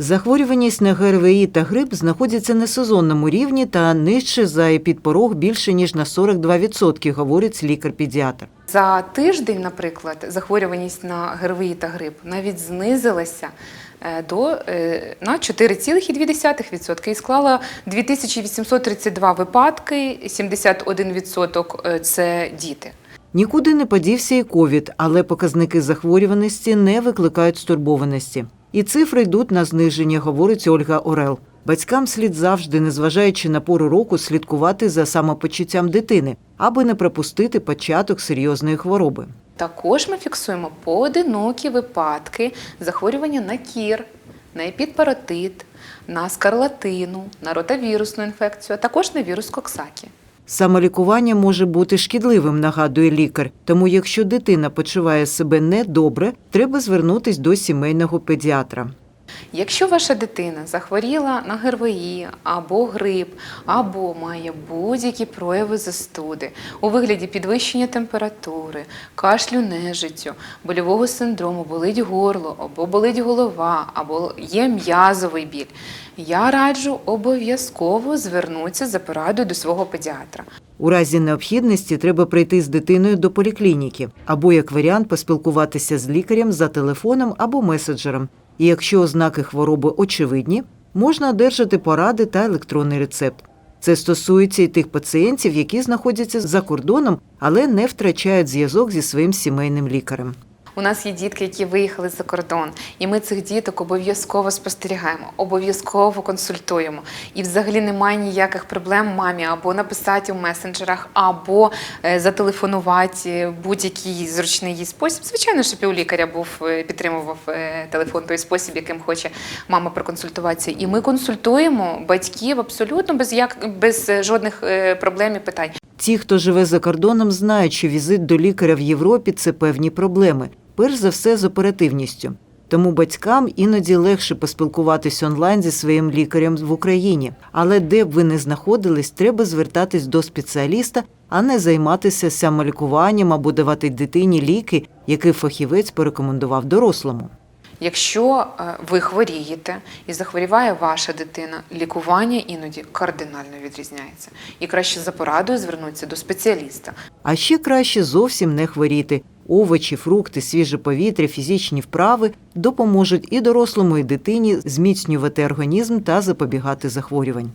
Захворюваність на ГРВІ та грип знаходяться на сезонному рівні та нижче за епідпорог більше ніж на 42%, говорить лікар-педіатр. За тиждень, наприклад, захворюваність на ГРВІ та грип навіть знизилася е, до, е, на 4,2% і склала 2832 випадки, 71% е, це діти. Нікуди не подівся і ковід, але показники захворюваності не викликають стурбованості. І цифри йдуть на зниження, говорить Ольга Орел. Батькам слід завжди, незважаючи на пору року, слідкувати за самопочуттям дитини, аби не пропустити початок серйозної хвороби. Також ми фіксуємо поодинокі випадки захворювання на кір, на епідпаратит, на скарлатину, на ротавірусну інфекцію, а також на вірус Коксакі. Самолікування може бути шкідливим, нагадує лікар. Тому, якщо дитина почуває себе недобре, треба звернутись до сімейного педіатра. Якщо ваша дитина захворіла на ГРВІ або грип, або має будь-які прояви застуди у вигляді підвищення температури, кашлю нежиттю, больового синдрому, болить горло, або болить голова, або є м'язовий біль, я раджу обов'язково звернутися за порадою до свого педіатра. У разі необхідності треба прийти з дитиною до поліклініки або, як варіант, поспілкуватися з лікарем за телефоном або меседжером. І якщо ознаки хвороби очевидні, можна одержати поради та електронний рецепт. Це стосується і тих пацієнтів, які знаходяться за кордоном, але не втрачають зв'язок зі своїм сімейним лікарем. У нас є дітки, які виїхали за кордон, і ми цих діток обов'язково спостерігаємо, обов'язково консультуємо. І взагалі немає ніяких проблем мамі або написати в месенджерах, або е, зателефонувати будь-який зручний їй спосіб. Звичайно, щоб і у лікаря був е, підтримував е, телефон той спосіб, яким хоче мама проконсультуватися. І ми консультуємо батьків абсолютно без як без жодних проблем і питань. Ті, хто живе за кордоном, знають, що візит до лікаря в Європі це певні проблеми, перш за все з оперативністю. Тому батькам іноді легше поспілкуватись онлайн зі своїм лікарем в Україні. Але де б ви не знаходились, треба звертатись до спеціаліста, а не займатися самолікуванням або давати дитині ліки, які фахівець порекомендував дорослому. Якщо е, ви хворієте і захворіває ваша дитина, лікування іноді кардинально відрізняється. І краще за порадою звернутися до спеціаліста. А ще краще зовсім не хворіти. Овочі, фрукти, свіже повітря, фізичні вправи допоможуть і дорослому, і дитині зміцнювати організм та запобігати захворювань.